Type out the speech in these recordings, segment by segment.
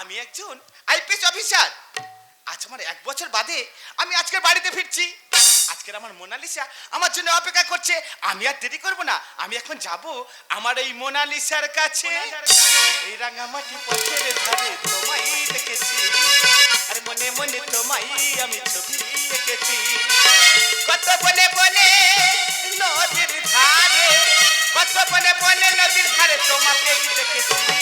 আমি একজন IPS officer. আজ আমার এক বছর বাদে আমি আজকে বাড়িতে ফিরছি। আজকের আমার মোনালিসা আমার জন্য অপেক্ষা করছে। আমি আর দেরি করব না, আমি এখন যাব আমার এই মোনালিসার কাছে। এই রাঙামাটি পথের ধারে তোমায় দেখেছি। আর মনে মনে তোমায় আমি ছবি এঁকেছি। কত বলে বলে নদীর ধারে, কত বলে বলে নদীর ধারে তোমাকেই দেখেছি।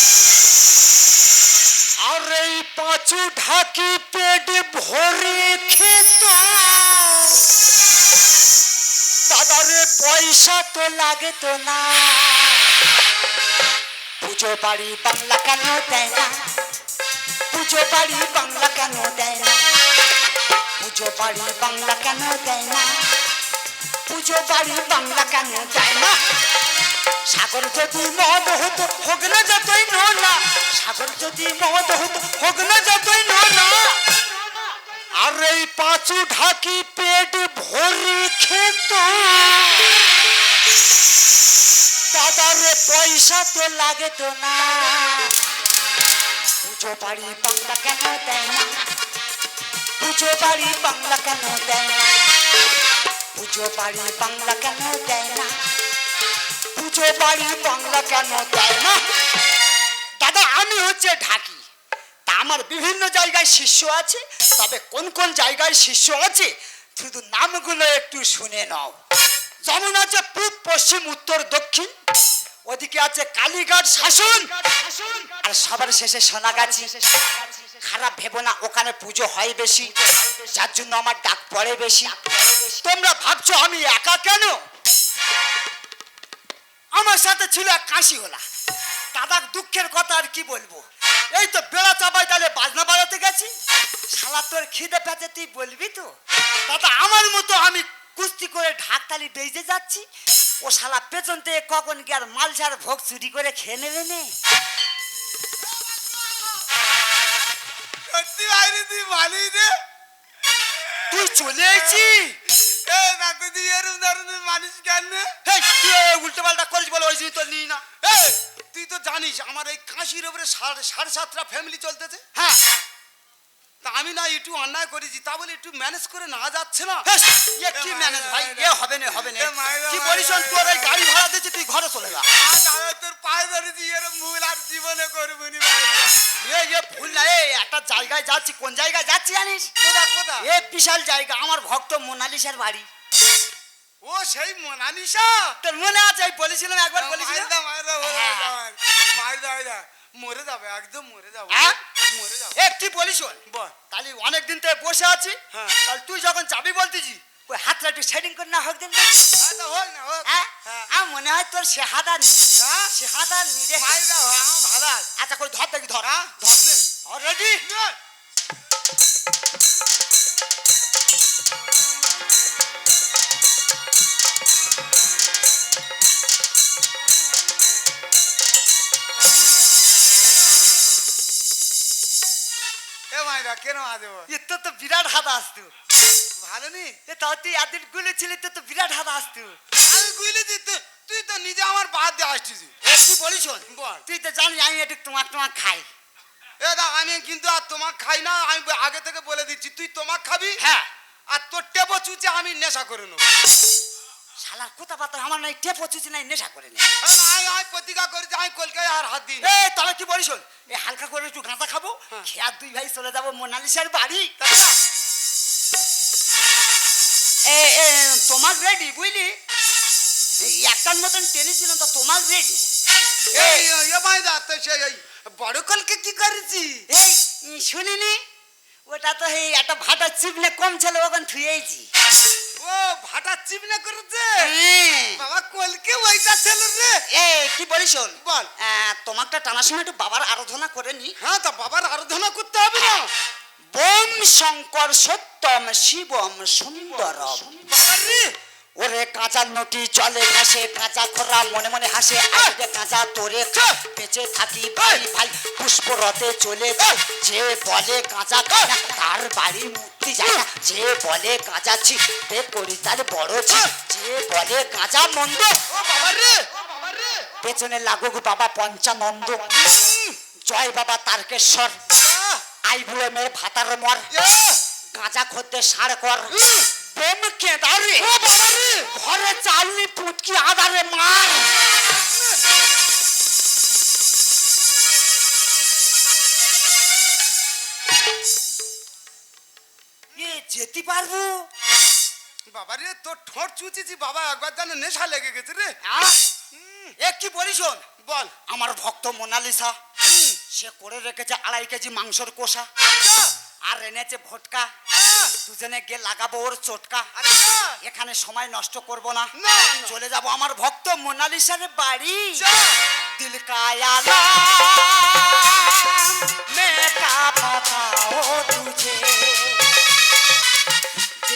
আর এই পাঁচু ঢাকি পেট ভরে খেত। দাদারে পয়সা তো লাগে তো না। পুজো বাড়ি বাংলা কেন দেয় না? পুজো বাড়ি বাংলা কেন দেয় না? পুজো বাড়ি বাংলা কেন দেয় না? পুজো বাড়ি বাংলা কেন দেয় না? সাগর যদি মদ হতো, হোক যতই নোনা। সাগর যদি মদ হতো, হোক যতই নোনা। আর এই পাঁচু ঢাকি পেট ভরে খেত। দাদারে পয়সা তো লাগে তো না। পুজো বাড়ি বাংলা কেন দেয় না? পুজো বাড়ি বাংলা কেন দেয় না? পুজো বাড়ি বাংলা কেন দেয় না? পুজো বাড়ি বাংলা কেন দেয় না? দাদা, আমি হচ্ছে ঢাকি। তা আমার বিভিন্ন জায়গায় শিষ্য আছে, তবে কোন কোন জায়গায় শিষ্য আছে, শুধু নামগুলো একটু শুনে নাও। যেমন আছে পূব, পশ্চিম, উত্তর, দক্ষিণ, ওদিকে আছে কালীঘাট, শাসন, আর সবার শেষে সোনাগাছি। খারাপ ভেবো না, ওখানে পুজো হয় বেশি, যার জন্য আমার ডাক পড়ে বেশি। তোমরা ভাবছ আমি একা কেন? আমার সাথে ছিল এক কাশি হলা দাদার দুঃখের কথা আর কি বলব? এই তো বেড়া চাপাই তাহলে বাজনা বাজাতে গেছি। শালা তোর খিদে পেতে তুই বলবি তো? দাদা আমার মতো আমি কুস্তি করে ঢাকতালি বেজে যাচ্ছি। ও শালা পেছন থেকে কখন কি আর মালসার ভোগ চুরি করে খেয়ে নেবে নে? তুই চলে এসেছি এ নাতে তুই এরম ধরনের মানুষ কেন? রে? তুই উল্টো পাল্টা করিস বলে ওই জন্য তো নিই না। তুই তো জানিস আমার এই কাশির উপরে সাড়ে সাড়ে সাতটা ফ্যামিলি চলতেছে। হ্যাঁ। তা আমি না একটু অন্যায় করেছি তা বলে একটু ম্যানেজ করে না যাচ্ছে না। কি ম্যানেজ ভাই এ হবে না হবে না। কি বলিস তোর এই গাড়ি ভাড়া দিচ্ছি তুই ঘরে চলে যা। তোর পায়ে ধরেছি এরম ভুল আর জীবনে করব নি ভুল না এই একটা জায়গায় যাচ্ছি কোন জায়গায় যাচ্ছি জানিস? কোথা কোথা এ বিশাল জায়গা আমার ভক্ত মোনালিসার বাড়ি। ও সেই মোনালিসা? তোর মনে আছে আমি বলেছিলাম একবার বলেছিলাম? মাইদা হ্যাঁ। মাইদা মাইদা মরে যাবে একদম মরে যাবে? মরে যাবে এ কি বলিস বল। তাহলে অনেক দিন থেকে বসে আছি। হ্যাঁ। তাহলে তুই যখন যাবি বলতেছি ওই হাতটা একটু সেটিং করে না হোক দিন হোক না হোক। হ্যাঁ? হ্যাঁ। মনে হয় তোর শেহাদা হ্যাঁ? শেহাদা নিজে মাইদা হ্যাঁ ভালো আছে। আচ্ছা করে ধর দেখি ধর। হ্যাঁ? ধর নে। এ মাইদা কেন আদেব এ তোর তো বিরাট হাত আসতো। ভালো নি? এ তাও তুই এতদিন গুলে ছিলি তোর তো বিরাট হাত আসতো। আমি গুইলে দি তুই তুই তো নিজে আমার বাদ দিয়ে আসছিস। এ কি বলিস বল। তুই তো জানি আমি একটু তোমার তোমার খাই। এ দা আমি কিন্তু আর তোমাক খাই না আমি আগে থেকে বলে দিচ্ছি তুই তোমাক খাবি? হ্যাঁ। আর তোর টেবো চুচে আমি নেশা করে নেব। শালার কথা পাতা আমার নাই টেপ হচ্ছে নাই নেশা করে নে। হ্যাঁ, আমি আমি প্রতিজ্ঞা করেছি আমি কলকাতায় আর হাত দিই। এ তাহলে কি বলিস শোন? এ হালকা করে একটু গাঁজা খাব খেয়ে আর দুই ভাই চলে যাব মোনালিসার বাড়ি। এ এ তোমার রেডি বুঝলি? একটার মতন টেনেছিলাম তো তোমার রেডি এই ভাই দা তো সেই এই বড় কলকে কি করেছি? এই শুনিনি ওটা তো এই একটা ভাটা চিপনে কম ছিল ওখান থুয়েছি ও ভাটা চিমনে করেছে? হ্যাঁ। বাবা কলকে ওইটা ছিল রে। এ কি বলিস শোন? বল। টানার সময় একটু বাবার আরাধনা করে নি। হ্যাঁ তা বাবার আরাধনা করতে হবে না। বোম শঙ্কর সত্যম শিবম সুন্দরম। বাবারে ওরে গাঁজার নটি জলে ভাসে গাঁজা খোরা মনে মনে হাসে। গাঁজা তোরে বেঁচে থাকি ভাই ভাই পুষ্পরথে চলে যাই। যে বলে কাঁচা তার বাড়ি মুক্তি যায় না। যে বলে গাঁজা ছি তে করি তার বড় ছি যে বলে গাঁজা মন্দ পেছনে লাগুক বাবা পঞ্চানন্দ। জয় বাবা তারকেশ্বর! আই বুড়ো মেয়ে ভাতার মর! গাঁজা খদ্দে সার কর। বোম কেদারে। ঘরে চালনি পুটকি আদারে মার। যেতে পারব? বাবা রে তোর ঠোঁট চুচেছি বাবা একবার যেন নেশা লেগে গেছে রে। এ কি বলিস বল। আমার ভক্ত মোনালিসা সে করে রেখেছে আড়াই কেজি মাংসর কোষা আচ্ছা। আর এনেছে ভটকা। আচ্ছা। দুজনে গিয়ে লাগাবো ওর চটকা। আচ্ছা। এখানে সময় নষ্ট করব না। চলে যাব আমার ভক্ত মোনালিসার বাড়ি। দিল কায়ালা মে কা পাতা ও তুঝে।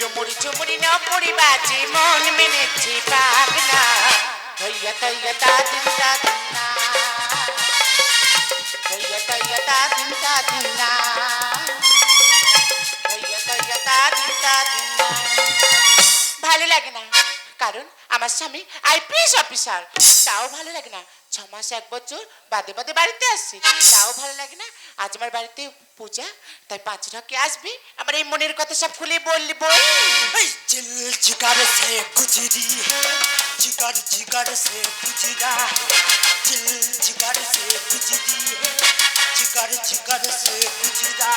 রুমুরি ঝুমুরি ন পুরি বাজি মন মেনেছে পাগলা। তৈয়া তৈয়া তা দিন তা দিন না। তৈয়া তৈয়া তা দিন তা দিন না। তৈয়া তৈয়া তা দিন তা দিন না। ভালো লাগে না, কারণ আমার স্বামী আইপিএস অফিসার, তাও ভালো লাগে না। ছ মাস এক বছর বাদে বাদে বাড়িতে আসছি তাও ভালো লাগে না। আজ আমার বাড়িতে পূজা তাই পাঁচ ঢকে আসবি। আবার এই মনের কথা সব খুলে বললি বল জিগার সে গুজরি জিগার জিগার সে গুজরা। জিগার সে গুজরি জিগার জিগার সে গুজরা।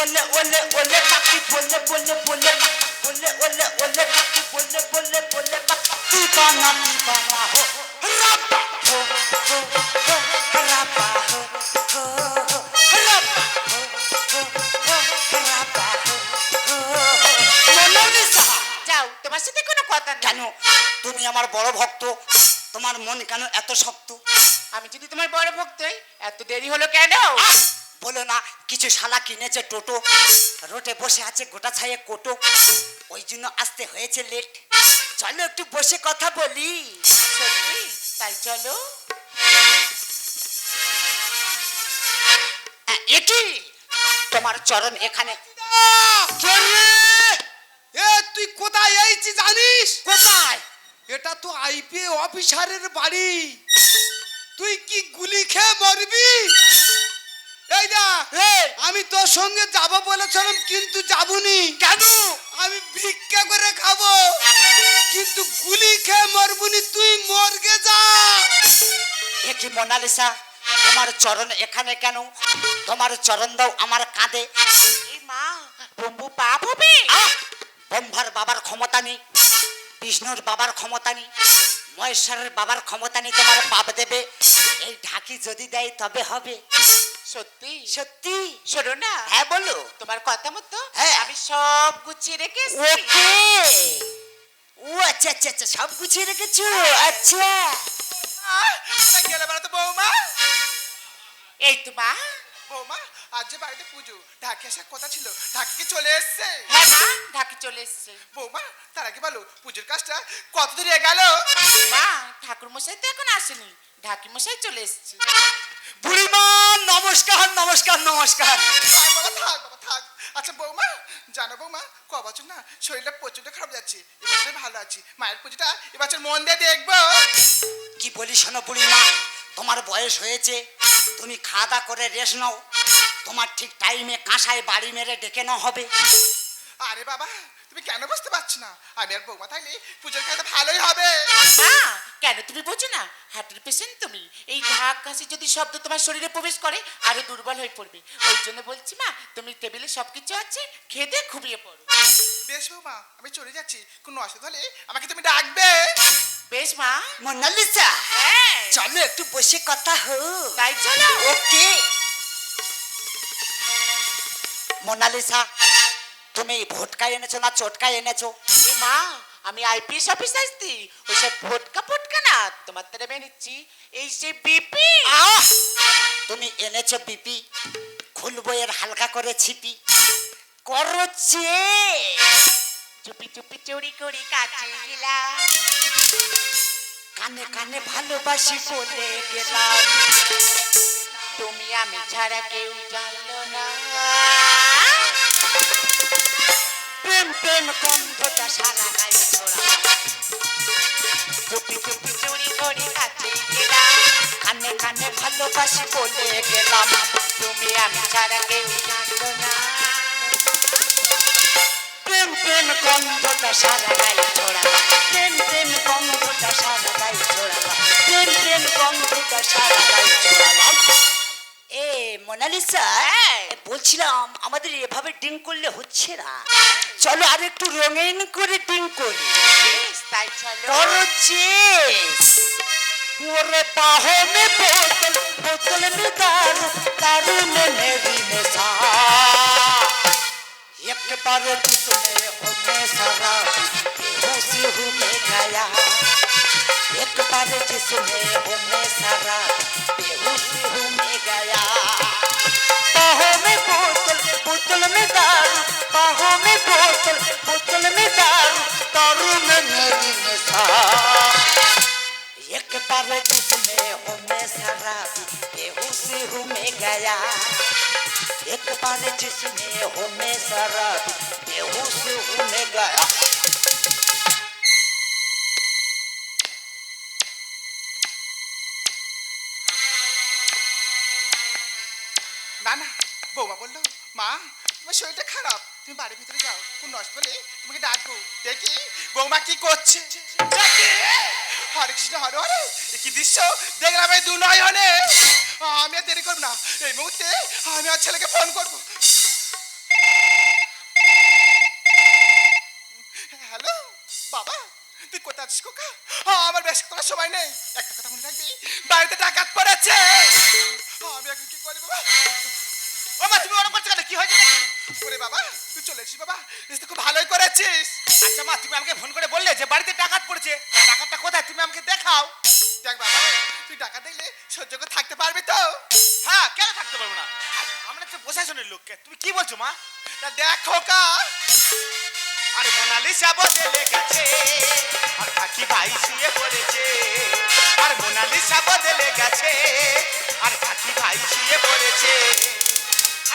ওলে ওলে ওলে পাখি বলে বলে বলে ওলে ওলে ওলে পাখি বলে বলে বলে পাখি বানা বানা হো রাবা কেন তুমি আমার বড় ভক্ত। তোমার মন কেন এত শক্ত? আমি যদি তোমার বড় ভক্ত হই এত দেরি হলো কেন? বলো না কিছু শালা কিনেছে টোটো। রোটে বসে আছে গোটা ছাইয়ে কোটো। ওই জন্য আসতে হয়েছে লেট চলো একটু বসে কথা বলি। সত্যি? তাই চলো। একি তোমার চরণ এখানে। এ তুই কোথায় এইছি জানিস? কোথায়? এটা তো আইপিএ অফিসারের বাড়ি। তুই কি গুলি খেয়ে মরবি? এই না আমি তোর সঙ্গে যাব বলেছিলাম কিন্তু যাবুনি। কেন? আমি ভিক্ষা করে খাব। কিন্তু গুলি খেয়ে মরবুনি তুই মরগে যা। একি মোনালিসা? তোমার চরণ এখানে কেন? তোমার চরণ দাও আমার কাঁধে। এই মা বম্বু পাপ হবে। আহ! ব্রহ্মার বাবার ক্ষমতা নেই বিষ্ণুর বাবার ক্ষমতা নেই মহেশ্বরের বাবার ক্ষমতা নেই তোমার পাপ দেবে। এই ঢাকি যদি দেয় তবে হবে। সত্যি? সত্যি। শোনো না। হ্যাঁ বলো। তোমার কথা মতো হ্যাঁ। আমি সব গুছিয়ে রেখেছি। ওকে। ও আচ্ছা আচ্ছা আচ্ছা সব গুছিয়ে রেখেছো? আচ্ছা। গেলে বেড়াতে বৌমা? এই তো মা। বৌমা আজ যে বাড়িতে পুজো ঢাকি আসার কথা ছিল ঢাকি কি চলে এসছে? হ্যাঁ মা ঢাকি চলে এসছে। বৌমা তার আগে বলো পুজোর কাজটা কত দূরে গেল? মা ঠাকুর মশাই তো এখন আসেনি ঢাকি মশাই চলে এসছে। বুড়িমা নমস্কার নমস্কার নমস্কার। থাক বাবা থাক। আচ্ছা বৌমা জানো বৌমা ক বছর না শরীরটা প্রচণ্ড খারাপ যাচ্ছে। এবছর ভালো আছি। মায়ের পুজোটা এবছর মন দিয়ে দেখব। কি বলি শোনো বুড়ি মা তোমার বয়স হয়েছে তুমি খাওয়া দাওয়া করে রেস্ট নাও। তোমার ঠিক টাইমে কাঁসায় বাড়ি মেরে ডেকে নাও হবে। আরে বাবা তুমি কেন বুঝতে পারছ না? আমি আর বৌমা থাকলে পুজোর খেতে ভালোই হবে। মা কেন তুমি বোঝো না? হার্টের পেশেন্ট তুমি। এই ঢাক কাশি যদি শব্দ তোমার শরীরে প্রবেশ করে আরও দুর্বল হয়ে পড়বে। ওই জন্য বলছি মা তুমি টেবিলে সবকিছু আছে খেতে ঘুমিয়ে পড়ো। বেশ বৌমা আমি চলে যাচ্ছি। কোনো অসুবিধা হলে আমাকে তুমি ডাকবে। বেশ মা। মোনালিসা হ্যাঁ। চলো একটু বসে কথা হোক। তাই চলো। ওকে। মোনালিসা তুমি ভোটকা এনেছো না চটকা এনেছো? এ মা আমি আইপিএস অফিস আসছি। ওইসব ভোটকা ফোটকা না তোমার তারা নিচ্ছি এই সে বিপি! তুমি এনেছো বিপি খুলবো এর হালকা করে ছিপি। করছে চুপি চুপি চুরি করি কাছে গেলাম কানে কানে ভালোবাসি বলে গেলাম তুমি আমি ছাড়া কেউ জানলো না। প্রেম প্রেম গন্ধটা সারা গায়ে ছড়া। চুপি চুপি চুরি করি কাছে গেলাম, কানে কানে ভালোবাসি বলে গেলাম, তুমি আমি ছাড়া কেউ জানলো না। প্রেম প্রেম গন্ধটা সারা গায়ে ছড়া। প্রেম প্রেম গন্ধটা সারা গায়ে ছড়ালাম প্রেম প্রেম গন্ধটা সারা গায়ে ছড়ালাম এ, মোনালিসা? হ্যাঁ। বলছিলাম আমাদের এভাবে ডিং করলে হচ্ছে না চলো আর একটু রঙিন করে ডিং করি বেশ, তাই চলো করছে ওরে बाहों में बोतल बोतल में दारू दारू में मेरी नशा एक बार जिसने होने शराबी बेहोशी हूँ मैं गया एक बार जिसने होने शराबी बेहोशी हूँ में दारू बाहों में बोतल बोतल में दारू दारू में मेरी नशा एक बार जिसमें हूँ मैं शराबी बेहोशी हूँ मैं गया एक बार जिसमें हूँ मैं शराबी बेहोशी हूँ मैं गया না না বৌমা বললো মা তোমার শরীরটা খারাপ। তুমি বাড়ির ভিতরে যাও কোন নষ্ট হলে তোমাকে ডাকবো। দেখি বৌমা কি করছে। হরে কৃষ্ণ, হরে হরে। কি দৃশ্য? দেখলাম এই দু নয়নে আমি আর দেরি করব না। এই মুহূর্তে আমি আর ছেলেকে ফোন করব। হ্যালো, বাবা, তুই কোথায় আছিস কোকা আমার বেশ করার সময় নেই। একটা কথা মনে রাখবি, বাড়িতে ডাকাত পড়েছে। আমি এখন কি করি, বাবা? বাবা তুমি ওরকম করছ কেন? কি হয়েছে নাকি? ওরে বাবা তুই চলে এসেছিস বাবা। এসে তো খুব ভালোই করেছিস। আচ্ছা মা তুমি আমাকে ফোন করে বললে যে বাড়িতে ডাকাত পড়েছে। ডাকাতটা কোথায়? তুমি আমাকে দেখাও। দেখ বাবা তুই ডাকাত দেখলে সহ্য করে থাকতে পারবি তো। হ্যাঁ কেন থাকতে পারব না? আমরা তো প্রশাসনের লোককে। তুমি কি বলছো মা? দেখো কা আরে মোনালিসা বদলে গেছে আর কাকি ভাই শুয়ে পড়েছে। আর মোনালিসা বদলে গেছে আর কাকি ভাই শুয়ে পড়েছে।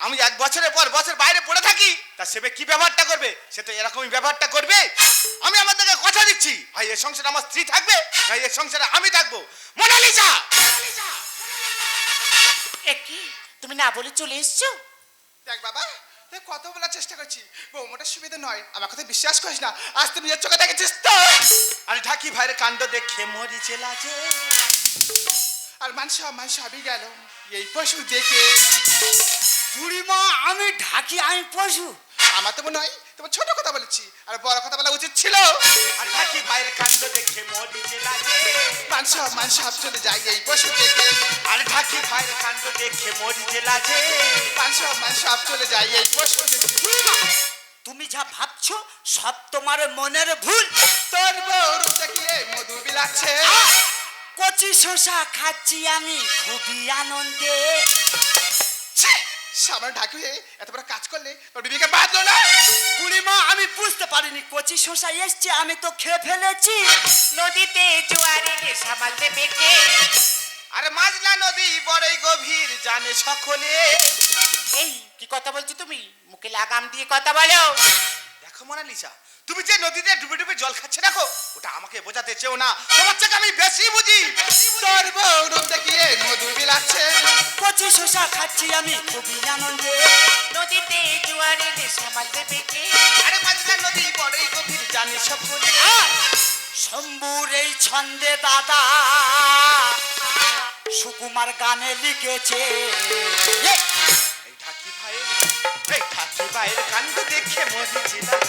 আমি এক বছরের পর বছর বাইরে পড়ে থাকি তা সেবে কি ব্যবহারটা করবে? সে তো এরকমই ব্যবহারটা করবে? আমি আমাদেরকে কথা দিচ্ছি। ভাই এর সংসারে আমার স্ত্রী থাকবে? ভাই এর সংসারে আমি থাকব। মোনালিসা! এ কি? তুমি না বলে চলে এসছো? দেখ বাবা দেখ কত বলার চেষ্টা করছি বৌমাটা সুবিধা নয় আমার কথা বিশ্বাস করিস না। আজ তুই নিজের চোখে দেখেছিস তো? আরে ঢাকি ভাইয়ের কাণ্ড দেখে মরিছে লাজে। আর মানুষ মানুষ আমি গেল। এই পশু দেখে। বুড়িমা আমি ঢাকি আমি পশু। আমার তো মনে হয় তোমার ছোট কথা বলেছি আর বড় কথা বলা উচিত ছিল। আর ঢাকি ভাইয়ের কাণ্ড দেখে মরিছে লাজে মানুষ মানুষ চলে যায় এই পশু দেখে আর ঢাকি ভাইয়ের কাণ্ড দেখে মরিছে লাজে মানুষ মানুষ চলে যায় এই পশু দেখে তুমি যা ভাবছ সব তোমার মনের ভুল। তোর বউ রূপ দেখিয়ে মধু বিলাচ্ছে। কচি শশা খাচ্ছি আমি খুবই আনন্দে! সামনে ঢাকি হয়ে এত বড় কাজ করলে তোর বিবিকে বাঁধলো না বুড়িমা আমি বুঝতে পারিনি। কচি শশা এসছে আমি তো খেয়ে ফেলেছি। নদীতে জোয়ারে সামাল দেবে কে? আরে মাঝলা নদী বড়ই গভীর জানে সকলে। এই কি কথা বলছো তুমি? মুখে লাগাম দিয়ে কথা বলো। দেখো মোনালিসা তুমি যে নদীতে ডুবে ডুবে জল খাচ্ছে দেখো ওটা আমাকে বোঝাতে চেও না। তোমার থেকে আমি বেশি বুঝি। তোর বউ রূপ দেখিয়ে মধু বিলাচ্ছে। কচি শশা খাচ্ছি আমি খুবই আনন্দে। নদীতে জোয়ারে সামাল দেবে কে আরে মাঝলা নদী বড়ই গভীর জানে সকলে আহ! শম্ভুর এই ছন্দে দাদা সুকুমার গানে লিখেছে। এই ঢাকি ভাইয়ের এই ঢাকি ভাইয়ের কাণ্ড দেখে মরেছি সাপ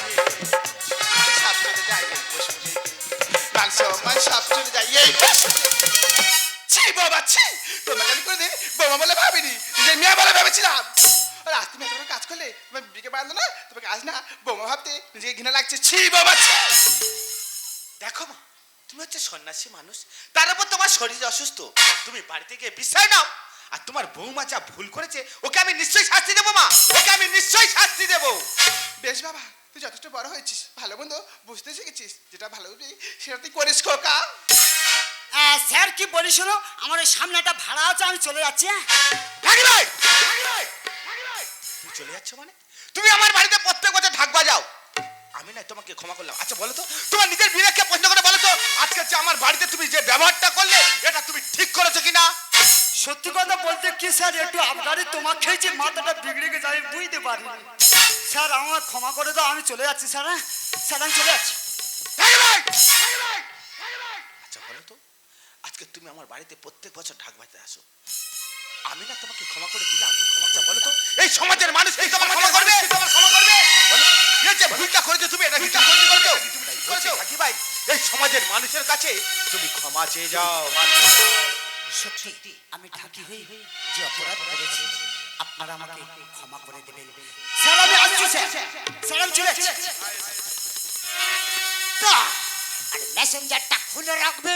দেখো মা তুমি হচ্ছে সন্ন্যাসী মানুষ তার উপর তোমার শরীর অসুস্থ তুমি বাড়িতে গিয়ে বিশ্রয় নাও আর তোমার বৌমা যা ভুল করেছে ওকে আমি নিশ্চয়ই শাস্তি দেবো মা ওকে আমি নিশ্চয়ই শাস্তি দেবো বেশ বাবা তুই যথেষ্ট বড় হয়েছিস ভালো মন্দ বুঝতে শিখেছিস যেটা ভালো বুঝবি সেটা তুই করিস খোকা। স্যার কি বলি শোনো? আমার ওই সামনে একটা ভাড়া আছে আমি চলে যাচ্ছি হ্যাঁ? তুমি চলে যাচ্ছ মানে? তুমি আমার বাড়িতে প্রত্যেক বছর ঢাক বাজাও। আমি না তোমাকে ক্ষমা করলাম। আচ্ছা বলো তো তোমার নিজের বিবেককে প্রশ্ন করে বলো তো আজকে যে আমার বাড়িতে তুমি যে ব্যবহারটা করলে এটা তুমি ঠিক করেছ কিনা? সত্যি কথা বলতে কি স্যার একটু আবগারি তোমার খেয়েছি মাথাটা বিগড়ে গেছে আমি বুঝতে পারিনি স্যার আমার ক্ষমা করে দাও আমি চলে যাচ্ছি স্যার হ্যাঁ? স্যার আমি চলে যাচ্ছি আচ্ছা বলো তো আজকে তুমি আমার বাড়িতে প্রত্যেক বছর ঢাক বাজতে আসো আমি না তোমাকে ক্ষমা করে দিলাম ক্ষমা আচ্ছা বলো তো এই সমাজের মানুষ এই তোমার ক্ষমা করবে তোমার ক্ষমা করবে বলো এই যে ভুলটা করেছ তুমি এটা ভুলটা করেছ করেছ করেছ থাকি ভাই এই সমাজের মানুষের কাছে তুমি ক্ষমা চেয়ে যাও সত্যি আমি ঢাকি হয়ে যে অপরাধ করেছি আপনারা আমাকে ক্ষমা করে দেবেন। স্যার আমি আসছি স্যার। আমি চলে আর মেসেঞ্জারটা খুলে রাখবে।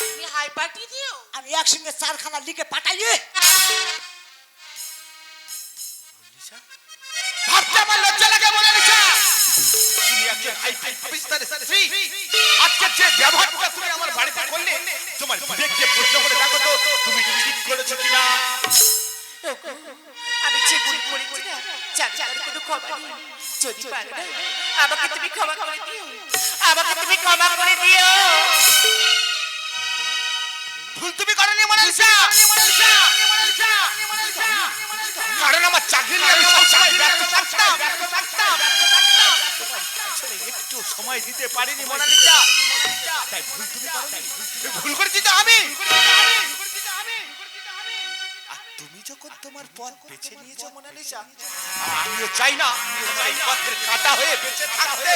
তুমি হাই পাঠিয়ে দিও। আমি একসঙ্গে চারখানা লিখে পাঠাইয়ে। আইপিএস অফিসারের স্ত্রী আজকে যে ব্যবহারটা তুমি আমার বাড়িতে করলে তোমার বিবেককে প্রশ্ন করে দেখো তো তুমি ঠিক করেছ কিনা? আমি যে ভুল করেছি না জানি তার কোনো ক্ষমা নেই যদি পারো না আমাকে তুমি ক্ষমা করে দিও। আমাকে তুমি ক্ষমা করে দিও। ভুল তুমি করনি মনালিসা কারণ আমার চাকরি নিয়ে আমি সবসময় ব্যস্ত থাকতাম। তোমার পেছনে একটু সময় দিতে পারিনি মোনালিসা। তাই ভুল তুমি করনি। ভুল করেছি তো আমি। তুমি যখন তোমার পথ বেছে নিয়েছো মোনালিসা আমিও চাই না পথের কাটা হয়ে বেঁচে থাকতে।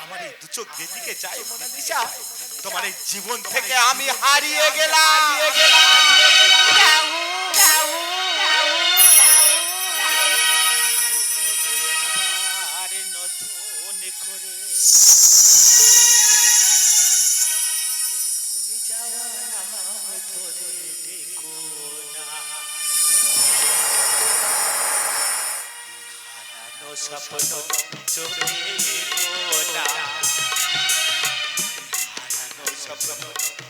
আমার এই দু চোখ যেদিকে চাই মোনালিসা তোমার এই জীবন থেকে আমি হারিয়ে গেলাম। Música